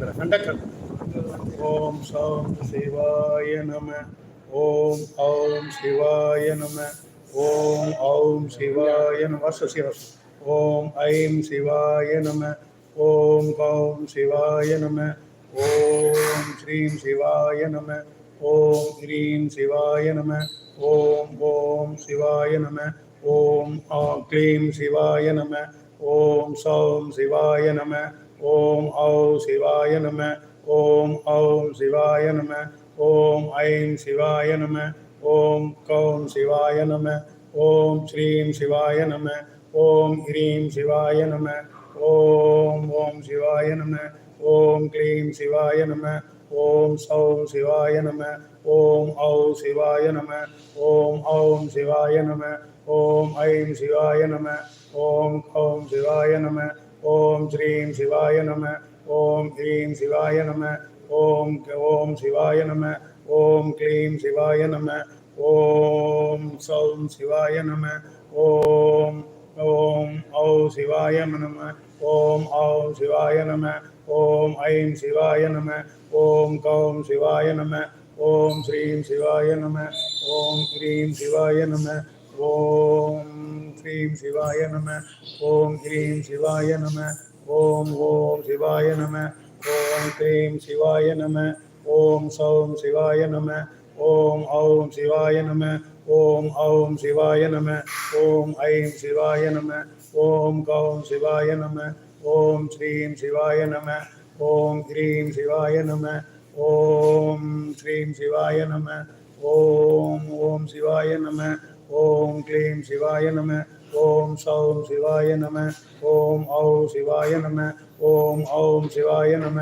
கண்டக்கல் ஓம் சௌம் சிவாய நம ஓம் ஔம் சிவாய நம ஓம் ஔம் சிவாய நம வருஷ சிவஸ் ஓம் ஐம் சிவாய நம ஓம் கௌம் சிவாய நம ஓம் ஸ்ரீம் சிவாய நம ஓம் ஹ்ரீம் சிவாய நம ஓம் ஓம் சிவாய நம ஓம் ஆ க்ளீம் சிவாய நம ஓம் சௌம் சிவாய நம ஓம் ஔ சிவாய நம ஓம் ஔம் சிவாய நம ஓம் ஐம் சிவாய நம ஓம் கௌம் சிவாய நம ஓம் ஸ்ரீம் சிவாய நம ஓம் ஹ்ரீம் சிவாய நம ஓம் ஓம் சிவாய நம ஓம் க்ளீம் சிவாய நம ஓம் சௌம் சிவாய நம ஓம் ஔ சிவாய நம ஓம் ஔம் சிவாய நம ஓம் ஐம் சிவாய நம ஓம் கௌம் சிவாய நம ஓம் ஸ்ரீம் சிவாய நம ஓம் ஹ்ரீம் சிவாய நம ஓம் ஓம் சிவாய நம ஓம் க்ளீம் சிவாய நம ஓம் சௌம் சிவாய நம ஓம் ஓம் ஔ சிவாய நம ஓம் ஔம் சிவாய நம ஓம் ஐம் சிவாய நம ஓம் கௌம் சிவாய நம ஓம் ஸ்ரீம் சிவாய நம ஓம் ஹ்ரீம் சிவாய நம ஓம் ஸ்ரீம் சிவாய நம ஓம் ஹ்ரீம் சிவாய நம ஓம் ஓம் சிவாய நம ஓம் க்ரீம் சிவாய நம ஓம் சௌம் சிவாய நம ஓம் ஔம் சிவாய நம ஓம் ஔம் சிவாய நம ஓம் ஐம் சிவாய நம ஓம் கௌம் சிவாய நம ஓம் ஸ்ரீம் சிவாய நம ஓம் ஹ்ரீம் சிவாய நம ஓம் ஸ்ரீம் சிவாய நம ஓம் ஓம் சிவாய நம ஓம் க்ளீம் சிவாய நம ஓம் சௌம் சிவாய நம ஓம் ஔ சிவாய நம ஓம் ஔம் சிவாய நம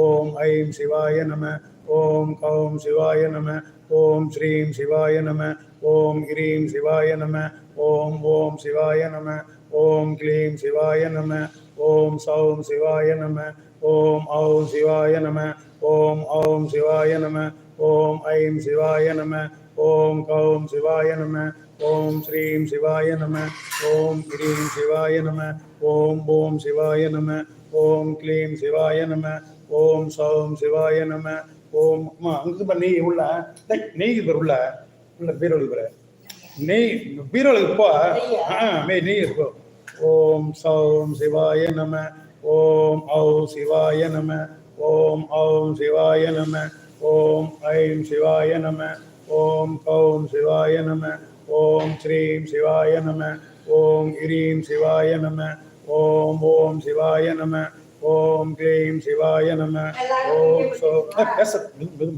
ஓம் ஐம் சிவாய நம ஓம் கௌம் சிவாய நம ஓம் ஸ்ரீம் சிவாய நம ஓம் கிரீம் சிவாய நம ஓம் ஓம் சிவாய நம ஓம் க்ளீம் சிவாய நம ஓம் சௌம் சிவாய நம ஓம் ஔம் சிவாய நம ஓம் ஔம் சிவாய நம ஓம் ஐம் சிவாய நம ஓம் கௌம் சிவாய நம ஓம் ஸ்ரீம் சிவாய நம ஓம் கிரீம் சிவாய நம ஓம் ஓம் சிவாய நம ஓம் கிளீம் சிவாய நம ஓம் சௌம் சிவாய நம ஓம் அம்மா அங்கே பாரு நெய் உள்ள டேய், நெய் உள்ள உள்ள பீரோலுக்கு பாரு. நெய் பீரோலுக்கு போ. ஆ மெய் நெய் இருக்கோ ஓம் சௌம் சிவாய நம ஓம் ஔ சிவாய நம ஓம் ஔம் சிவாய நம ஓம் ஐம் சிவாய நம ஓம் கௌம் சிவாய நம. ஓம் ஸ்ரீம் சிவாய நம ஓம் ஹ்ரீம் சிவாய நம ஓம் ஓம் சிவாய நம ஓம் க்ளீம் சிவாய நம ஓம் சோ ஒன்பது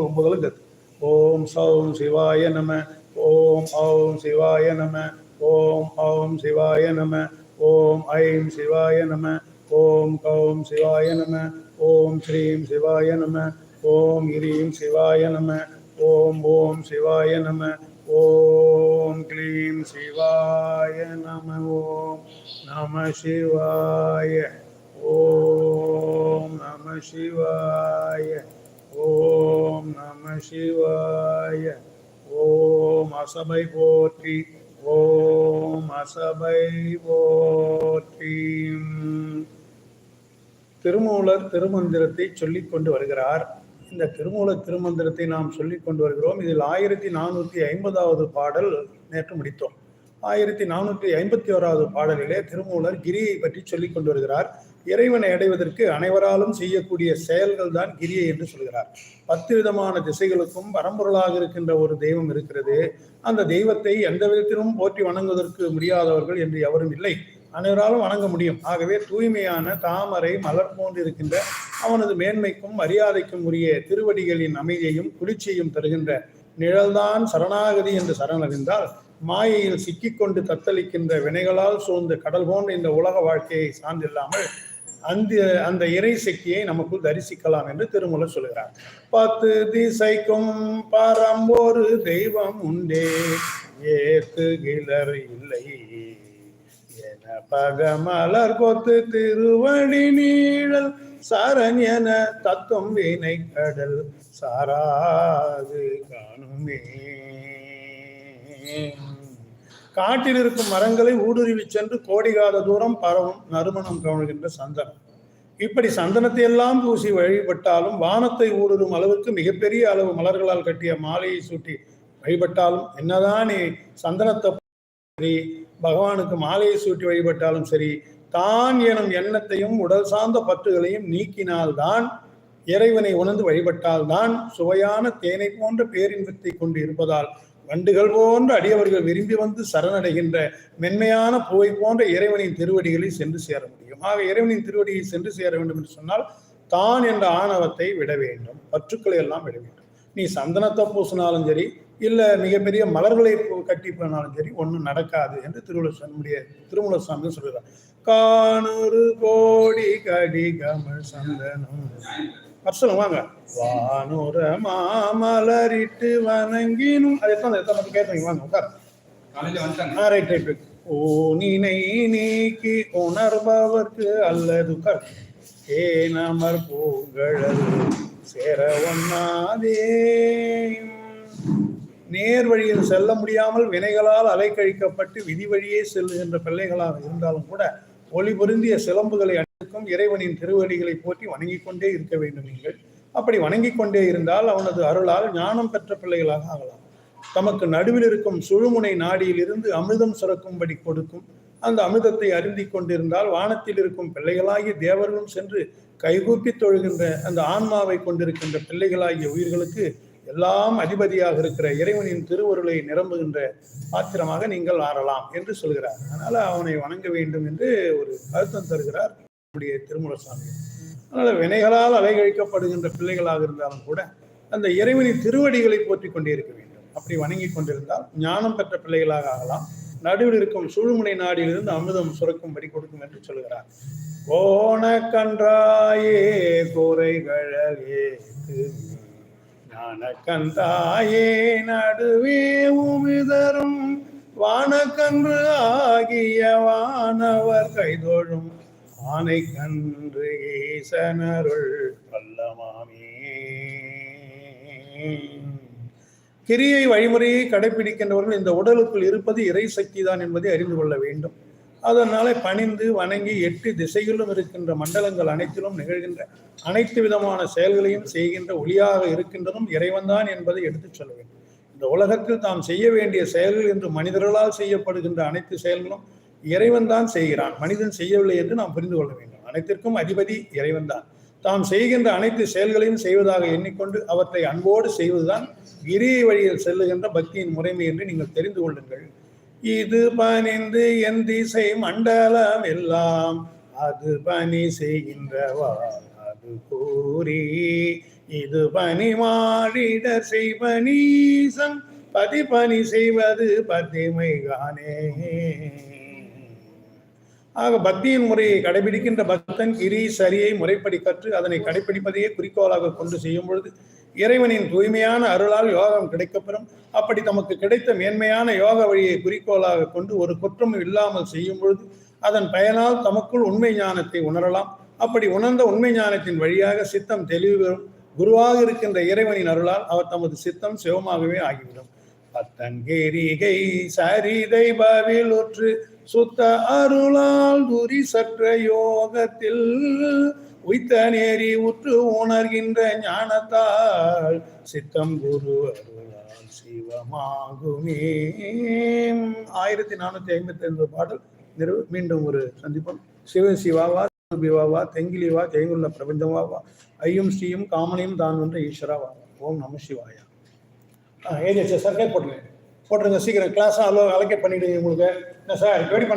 ஒன்பது ஓம் சௌம் சிவாய நம ஓம் ஔம் சிவாய நம ஓம் ஔம் சிவாய நம ஓம் ஐம் சிவாய நம ஓம் கௌம் சிவாய நம ஓம் ஸ்ரீம் சிவாய நம ஓம் ஹ்ரீம் சிவாய நம ஓம் ஓம் சிவாய நம ஓம் க்ளீம் சிவாய நம ஓம் நம சிவாய. ஓம் நம சிவாய. ஓம் நம சிவாய. ஓம் அசபை போற்றி. ஓம் அசபை போற்றி. திருமூலர் திருமந்திரத்தை சொல்லிக்கொண்டு வருகிறார். இந்த திருமூல திருமந்திரத்தை நாம் சொல்லிக் கொண்டு வருகிறோம். இதில் ஆயிரத்தி நானூற்றி ஐம்பதாவது பாடல் நேற்று முடித்தோம். ஆயிரத்தி நானூற்றி ஐம்பத்தி ஓராவது பாடலிலே திருமூலர் கிரியை பற்றி சொல்லிக் கொண்டு வருகிறார். இறைவனை அடைவதற்கு அனைவராலும் செய்யக்கூடிய செயல்கள் தான் கிரியை என்று சொல்கிறார். பத்து விதமான திசைகளுக்கும் பரம்பொருளாக இருக்கின்ற ஒரு தெய்வம் இருக்கிறது. அந்த தெய்வத்தை எந்த விதத்திலும் போற்றி வணங்குவதற்கு முடியாதவர்கள் என்று எவரும் இல்லை. அனைவராலும் வணங்க முடியும். ஆகவே தூய்மையான தாமரை மலர் போன்றிருக்கின்ற அவனது மேன்மைக்கும் மரியாதைக்கும் உரிய திருவடிகளின் அமைதியையும் குளிர்ச்சியையும் தருகின்ற நிழல்தான் சரணாகதி என்று சரணடைந்தால் மாயையில் சிக்கிக்கொண்டு தத்தளிக்கின்ற வினைகளால் சூழ்ந்த கடல் போன்ற இந்த உலக வாழ்க்கையை சார்ந்தில்லாமல் அந்த அந்த இறை சக்தியை நமக்குள் தரிசிக்கலாம் என்று திருமூலர் சொல்கிறார். பத்து திசைக்கும் பரம்போரு தெய்வம் உண்டே ஏத்துகிலர் இல்லை. பகமலர் கொத்து திருவடி நீழல் சரண் தத்துவம் வீணை கடல் சாராது காணுமே. காட்டில் இருக்கும் மரங்களை ஊடுருவி சென்று கோடிகாத தூரம் பரவும் நறுமணம் கவழ்கின்ற சந்தனம். இப்படி சந்தனத்தை எல்லாம் பூசி வழிபட்டாலும் வானத்தை ஊடுருவும் அளவுக்கு மிகப்பெரிய அளவு மலர்களால் கட்டிய மாலையை சூட்டி வழிபட்டாலும் என்னதான் நீ சந்தனத்தை பகவானுக்கு மாலையை சூட்டி வழிபட்டாலும் சரி தான் எனும் எண்ணத்தையும் உடல் சார்ந்த பற்றுகளையும் நீக்கினால்தான் இறைவனை உணர்ந்து வழிபட்டால்தான் சுவையான தேனை போன்ற பேரின்பத்தை கொண்டு இருப்பதால் வண்டுகள் போன்ற அடியவர்கள் விரும்பி வந்து சரணடைகின்ற மென்மையான பூவை போன்ற இறைவனின் திருவடிகளில் சென்று சேர முடியும். ஆக இறைவனின் திருவடியில் சென்று சேர வேண்டும் என்று சொன்னால் தான் என்ற ஆணவத்தை விட வேண்டும் பற்றுக்களை எல்லாம் விட வேண்டும். நீ சந்தனத்தை பூசினாலும் சரி இல்ல மிகப்பெரிய மலர்களை கட்டி போனாலும் சரி ஒண்ணும் நடக்காது என்று திருவள்ளுவர் சுவாமியுடைய திருமூலர் சுவாமி சொல்கிறார் காணொரு கோடி கடி கமல் சந்தனம். அர்ச்சனம் வாங்க. வானுர மாமலரிட்டு வணங்கினும். அது எத்தனை எத்தனை மட்டும் கேட்டீங்க வாங்க உட்கார். Right right right. ஓனினை நீக்கி உணர்பவர்க்கு அல்லது கர் ஏனமர் பூங்கழல் சேர ஒண்ணாதே? நேர் வழியில் செல்ல முடியாமல் வினைகளால் அலைக்கழிக்கப்பட்டு விதி வழியே செல்லுகின்ற பிள்ளைகளாக இருந்தாலும் கூட ஒளி பொருந்திய சிலம்புகளை அணிக்கும் இறைவனின் திருவடிகளை போற்றி வணங்கிக் கொண்டே இருக்க வேண்டும் நீங்கள். அப்படி வணங்கிக் கொண்டே இருந்தால் அவனது அருளால் ஞானம் பெற்ற பிள்ளைகளாக ஆகலாம். தமக்கு நடுவில் இருக்கும் சுழுமுனை நாடியில் இருந்து அமிர்தம் சுரக்கும்படி கொடுக்கும். அந்த அமிர்தத்தை அருந்தி கொண்டிருந்தால் வானத்தில் இருக்கும் பிள்ளைகளாகிய தேவர்களும் சென்று கைகூப்பி தொழுகின்ற அந்த ஆன்மாவை கொண்டிருக்கின்ற பிள்ளைகளாகிய உயிர்களுக்கு எல்லாம் அதிபதியாக இருக்கிற இறைவனின் திருவருளை நிரம்புகின்ற பாத்திரமாக நீங்கள் ஆறலாம் என்று சொல்கிறார். அதனால அவனை வணங்க வேண்டும் என்று ஒரு கருத்தம் தருகிறார் நம்முடைய திருமூல சாமி அதனால வினைகளால் அலைகழிக்கப்படுகின்ற பிள்ளைகளாக இருந்தாலும் கூட அந்த இறைவனின் திருவடிகளை போற்றி கொண்டே இருக்க வேண்டும். அப்படி வணங்கி கொண்டிருந்தால் ஞானம் பெற்ற பிள்ளைகளாக ஆகலாம். நடுவில் இருக்கும் சூழ்முனை நாடியிலிருந்து அமிர்தம் சுரக்கும்படி கொடுக்கும் என்று சொல்கிறார். கோண கன்றாயே குறைகளே ஞானக்கந்தாயே நடுவே உமிதரும். வானக்கன்று ஆகிய வானவர் கைதொழும். ஆனை கன்று ஈசனருள் வல்லமாமே. கிரியை வழிமுறையை கடைபிடிக்கின்றவர்கள் இந்த உடலுக்குள் இருப்பது இறை சக்தி தான் என்பதை அறிந்து கொள்ள வேண்டும். அதனால பணிந்து வணங்கி எட்டு திசைகளிலும் இருக்கின்ற மண்டலங்கள் அனைத்திலும் நிகழ்கின்ற அனைத்து விதமான செயல்களையும் செய்கின்ற ஒளியாக இருக்கின்றதும் இறைவன்தான் என்பதை எடுத்துச் சொல்ல வேண்டும். இந்த உலகத்தில் தாம் செய்ய வேண்டிய செயல்கள் என்று மனிதர்களால் செய்யப்படுகின்ற அனைத்து செயல்களும் இறைவன் தான் செய்கிறான். மனிதன் செய்யவில்லை என்று நாம் புரிந்து கொள்ள வேண்டும். அனைத்திற்கும் அதிபதி இறைவன் தான் தாம் செய்கின்ற அனைத்து செயல்களையும் செய்வதாக எண்ணிக்கொண்டு அவற்றை அன்போடு செய்வதுதான் கிரியை வழியில் செல்லுகின்ற பக்தியின் முறைமை என்று நீங்கள் தெரிந்து கொள்ளுங்கள். இது பணிந்து என் திசை மண்டலம் எல்லாம் அது பணி செய்கின்றவா அது கூறி இது பணி மாறிட செய்வனீசம் பதி பணி செய்வது பத்திமைகானே ஆக பக்தியின் முறையை கடைபிடிக்கின்ற பக்தன் கிரி சரியை முறைப்படி கற்று அதனை கடைபிடிப்பதையே குறிக்கோளாக கொண்டு செய்யும் பொழுது இறைவனின் தூய்மையான அருளால் யோகம் கிடைக்கப்பெறும். அப்படி தமக்கு கிடைத்த மேன்மையான யோக வழியை குறிக்கோளாக கொண்டு ஒரு குற்றமும் இல்லாமல் செய்யும் பொழுது அதன் பயனால் தமக்குள் உண்மை ஞானத்தை உணரலாம். அப்படி உணர்ந்த உண்மை ஞானத்தின் வழியாக சித்தம் தெளிவு பெறும். குருவாக இருக்கின்ற இறைவனின் அருளால் அவர் தமது சித்தம் சிவமாகவே ஆகிவிடும். பத்தங்கேரிகை சரிதை பவில் உற்று சுத்த அருளால் துரி சற்ற யோகத்தில் உய்த்த நேரி உற்று உணர்கின்ற ஞானத்தால் சித்தம் குரு அருளால் சிவமாகுமே. ஆயிரத்தி நானூத்தி ஐம்பத்தி ஐந்து பாடல் நிறைவு. மீண்டும் ஒரு சந்திப்போம். சிவ சிவாவா சிவாவா தெங்கிலிவா தேங்குள்ள பிரபஞ்சமாவா ஐயும் ஸ்ரீயும் காமனையும் தான் ஒன்று ஈஸ்வராவா ஓம் நம சிவாயா. ஏஜென்சி சார் சர்க்கை போட்டுருங்க. போட்டுருங்க சீக்கிரம். கிளாஸ் அலோ அலோகேட் பண்ணிடுங்க உங்களுக்கு என்ன சார் ரெடி பண்ண